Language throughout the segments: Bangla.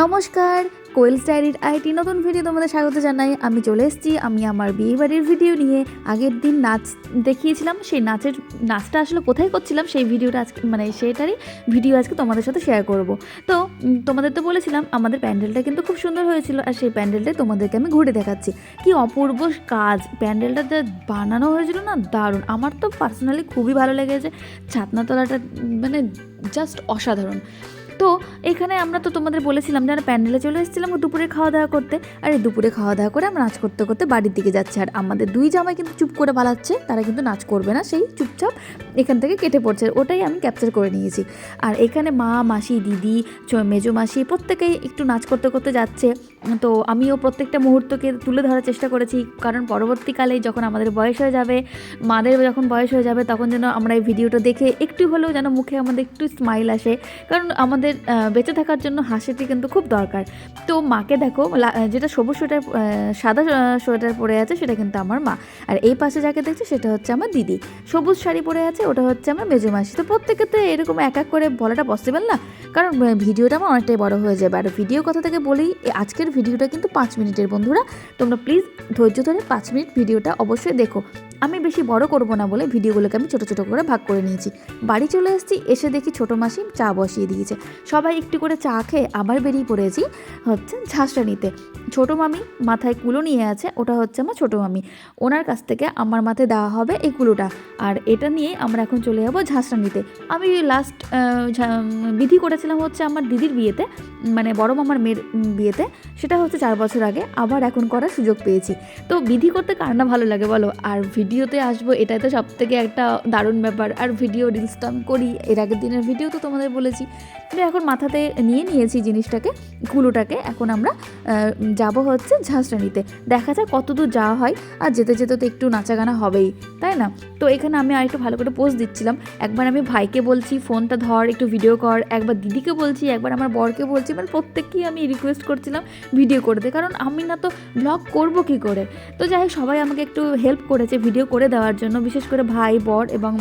নমস্কার, কোয়েল স্টাইরির আইটি নতুন ভিডিও তোমাদের স্বাগত জানাই। আমি চলে এসেছি, আমি আমার বিয়ে বাড়ির ভিডিও নিয়ে। আগের দিন নাচ দেখিয়েছিলাম, সেই নাচের নাচটা আসলে কোথায় করছিলাম, সেই ভিডিওটা আজকে মানে সেটারই ভিডিও আজকে তোমাদের সাথে শেয়ার করব। তো তোমাদের তো বলেছিলাম, আমাদের প্যান্ডেলটা কিন্তু খুব সুন্দর হয়েছিল, আর সেই প্যান্ডেলটাই তোমাদেরকে আমি ঘুরে দেখাচ্ছি। কি অপূর্ব কাজ! প্যান্ডেলটা যে বানানো হয়েছিল না, দারুণ! আমার তো পার্সোনালি খুবই ভালো লেগেছে, ছাতনাতলাটা মানে জাস্ট অসাধারণ। তো এখানে আমরা তো তোমাদের বলেছিলাম যে আমরা প্যান্ডেলে চলে এসেছিলাম দুপুরে খাওয়া দাওয়া করতে। আর এই দুপুরে খাওয়া দাওয়া করে আমরা নাচ করতে করতে বাড়ির দিকে যাচ্ছি। আর আমাদের দুই জামাই কিন্তু চুপ করে পালাচ্ছে, তারা কিন্তু নাচ করবে না, সেই চুপচাপ এখান থেকে কেটে পড়ছে। ওটাই আমি ক্যাপচার করে নিয়েছি। আর এখানে মা, মাসি, দিদি মেজো মাসি প্রত্যেকেই একটু নাচ করতে করতে যাচ্ছে। তো আমিও প্রত্যেকটা মুহূর্তকে তুলে ধরার চেষ্টা করেছি। কারণ পরবর্তীকালে যখন আমাদের বয়স হয়ে যাবে, মাদের যখন বয়স হয়ে যাবে, তখন যেন আমরা এই ভিডিওটা দেখে একটু হলেও যেন মুখে আমাদের একটু স্মাইল আসে। কারণ আমাদের বেঁচে থাকার জন্য হাসিটি কিন্তু খুব দরকার। তো মাকে দেখো যেটা সবুজ সোয়েটার সাদা সোয়েটার পরে আছে সেটা কিন্তু আমার মা। আর এই পাশে যাকে দেখছি সেটা হচ্ছে আমার দিদি। সবুজ শাড়ি পরে আছে, ওটা হচ্ছে আমার মেজো মাসি। তো প্রত্যেকে তো এরকম এক এক করে বলাটা পসিবল না? কারণ ভিডিওটা আমার অনেকটাই বড় হয়ে যাবে। আর ভিডিও কথা থেকে বলেই এ আজকের ভিডিওটা কিন্তু পাঁচ মিনিটের বন্ধুরা। তোমরা প্লিজ ধৈর্য ধরে পাঁচ মিনিট ভিডিওটা অবশ্যই দেখো। আমি বেশি বড় করব না বলে ভিডিওগুলোকে আমি ছোটো ছোটো করে ভাগ করে নিয়েছি। বাড়ি চলে এসেছি, এসে দেখি ছোটো মাসি চা বসিয়ে দিয়েছে। সবাই একটু করে চা খেয়ে আবার বেরিয়ে পড়েছি হচ্ছে ঝাঁসটা নিতে। ছোটো মামি মাথায় কুলো নিয়ে আছে, ওটা হচ্ছে আমার ছোটো মামি। ওনার কাছ থেকে আমার মাথায় দেওয়া হবে এই কুলোটা। আর এটা নিয়ে আমরা এখন চলে যাব ঝাঁসটা নিতে। আমি লাস্ট বিধি করেছিলাম হচ্ছে আমার দিদির বিয়েতে মানে বড় মামার মেয়ের বিয়েতে। সেটা হচ্ছে চার বছর আগে, আবার এখন করার সুযোগ পেয়েছি। তো বিধি করতে কার না ভালো লাগে বলো? আর ভিডিওতে আসব, এটাই তো সব থেকে একটা দারুণ ব্যাপার। আর ভিডিও রিলস তো আমি করি, এর আগের দিনের ভিডিও তো তোমাদের বলেছি। এখন মাথাতে নিয়ে নিয়েছি জিনিসটাকে কুলোটাকে এখন আমরা যাব হচ্ছে ঝাঁসরানিতে দেখা যাক কত দূর যাওয়া হয়। আর যেতে যেতে তো একটু নাচা গানা হবেই, তাই না? তো এখানে আমি আর একটু ভালো করে পোস্ট দিচ্ছিলাম। একবার আমি ভাইকে বলছি, ফোনটা ধর, একটু ভিডিও কর। একবার দিদিকে বলছি, একবার আমার বরকে বলছি। মানে প্রত্যেককেই আমি রিকোয়েস্ট করছিলাম ভিডিও করে দে কারণ আমি না তো ব্লগ করব কি করে? তো যাই হোক, সবাই আমাকে একটু হেল্প করেছে ভিডিও করে দেওয়ার জন্য। বিশেষ করে ভাই, বর এবং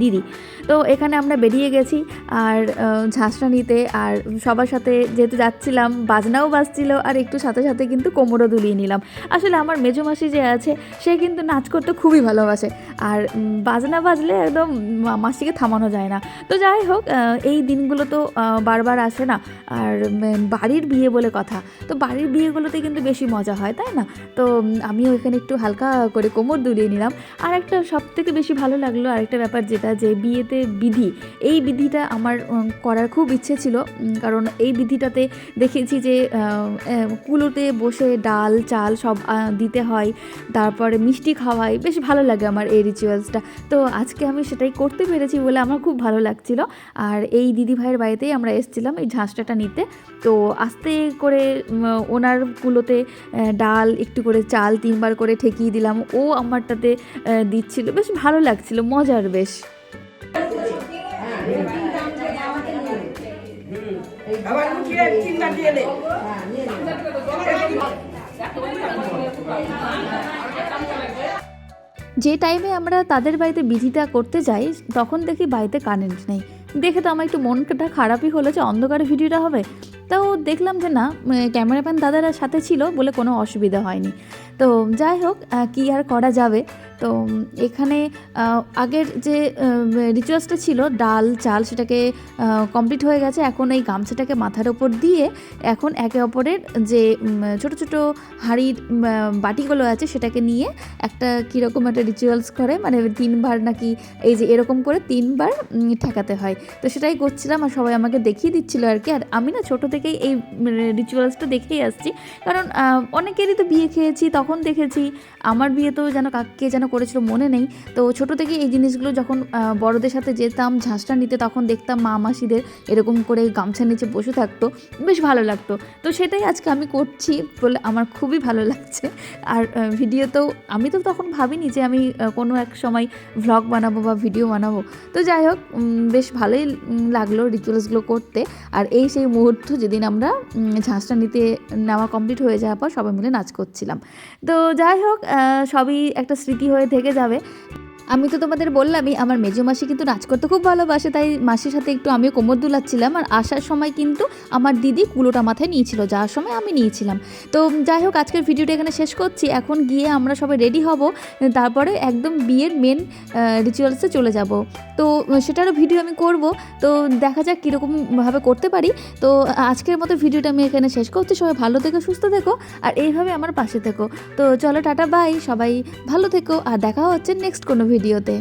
দিদি। তো এখানে আমরা বেরিয়ে গেছি আর ঝাঁসটা নিতে আর সবার সাথে যেহেতু যাচ্ছিলাম, বাজনাও বাজছিল আর একটু সাথে সাথে কিন্তু কোমরও দুলিয়ে নিলাম। আসলে আমার মেজো মাসি যে আছে, সে কিন্তু নাচ করতে খুবই ভালোবাসে আর বাজনা বাজলে একদম মাসিকে থামানো যায় না। তো যাই হোক এই দিনগুলো তো বারবার আসে না আর বাড়ির বিয়ে বলে কথা। তো বাড়ির বিয়েগুলোতে কিন্তু বেশি মজা হয়, তাই না? তো আমিও এখানে একটু হালকা করে কোমর দুলিয়ে নিলাম। আর একটা সব থেকে বেশি ভালো লাগল আরেকটা ব্যাপার যেটা যে বিয়েতে বিধি, এই বিধিটা আমার করার খুব ইচ্ছে ছিল কারণ এই বিধিটাতে দেখেছি যে কুলোতে বসে ডাল, চাল সব দিতে হয়, তারপরে মিষ্টি খাওয়াই বেশ ভালো লাগে আমার এই রিচুয়ালসটা তো আজকে আমি সেটাই করতে পেরেছি বলে আমার খুব ভালো লাগছিল। আর এই দিদি ভাইয়ের বাড়িতেই আমরা এসেছিলাম এই ঝাঁসটাটা নিতে। তো আস্তে করে ওনার কুলোতে ডাল, একটু করে চাল তিনবার করে ঠেকিয়ে দিলাম। ও আমারটাতে দিচ্ছিল, বেশ ভালো লাগছিল, মজার বেশ। যে টাইমে আমরা তাদের বাড়িতে বিধিটা করতে যাই তখন দেখি বাড়িতে কারেন্ট নেই। দেখে তো আমার একটু মনটা খারাপই হলো যে অন্ধকারে ভিডিওটা হবে। তাও দেখলাম যে না ক্যামেরাম্যান দাদারা সাথে ছিল বলে কোনো অসুবিধা হয়নি। তো যাই হোক কি আর করা যাবে? তো এখানে আগের যে রিচুয়ালসটা ছিল, ডাল, চাল সেটাকে কমপ্লিট হয়ে গেছে। এখন এই গামছাটাকে মাথার ওপর দিয়ে এখন একে অপরের যে ছোট ছোট হাঁড়ির বাটিগুলো আছে সেটাকে নিয়ে একটা কীরকম একটা রিচুয়ালস করে। মানে তিনবার নাকি এই যে এরকম করে তিনবার ঠেকাতে হয়। তো সেটাই করছিলাম আর সবাই আমাকে দেখিয়ে দিচ্ছিল আর কি। আর আমি না ছোটো থেকেই এই রিচুয়ালসটা দেখেই আসছি। কারণ অনেকেরই তো বিয়ে খেয়েছি, তখন দেখেছি। আমার বিয়ে তো যেন কাকে যেন করেছিল মনে নেই। তো ছোটো থেকে এই জিনিসগুলো যখন বড়দের সাথে যেতাম, ঝাঁসটা নিতে, তখন দেখতাম মা মাসিদের এরকম করে গামছা নিচে বসে থাকতো। বেশ ভালো লাগতো। তো সেটাই আজকে আমি করছি বলে আমার খুবই ভালো লাগছে। আর ভিডিওতেও আমি তো তখন ভাবিনি যে আমি কোনো এক সময় ভ্লগ বানাবো বা ভিডিও বানাবো। তো যাই হোক বেশ ভালোই লাগল রিচুয়ালসগুলো করতে। আর এই সেই মুহূর্ত যেদিন আমরা ঝাঁসটা নিতে, নেওয়া কমপ্লিট হয়ে যাওয়ার পর সবাই মিলে নাচ করছিলাম। তো যাই হোক সবই একটা স্মৃতি হয়ে থেকে যাবে। আমি তো তোমাদের বললামই, আমার মেজো মাসি কিন্তু নাচ করতে খুব ভালোবাসে, তাই মাসির সাথে একটু আমিও কোমর দুলাচ্ছিলাম আর আসার সময় কিন্তু আমার দিদি কুলোটা মাথায় নিয়েছিল, যাওয়ার সময় আমি নিয়েছিলাম। তো যাই হোক, আজকের ভিডিওটা এখানে শেষ করছি। এখন গিয়ে আমরা সবাই রেডি হব, তারপরে একদম বিয়ের মেন রিচুয়ালসে চলে যাব। তো সেটারও ভিডিও আমি করব, তো দেখা যাক কীরকমভাবে করতে পারি। তো আজকের মতো ভিডিওটা আমি এখানে শেষ করছি। সবাই ভালো থেকো, সুস্থ থেকো আর এইভাবে আমার পাশে থেকো। তো চলো, টাটা, বাই। সবাই ভালো থেকো আর দেখা হচ্ছে নেক্সট কোনো ভিডিওতে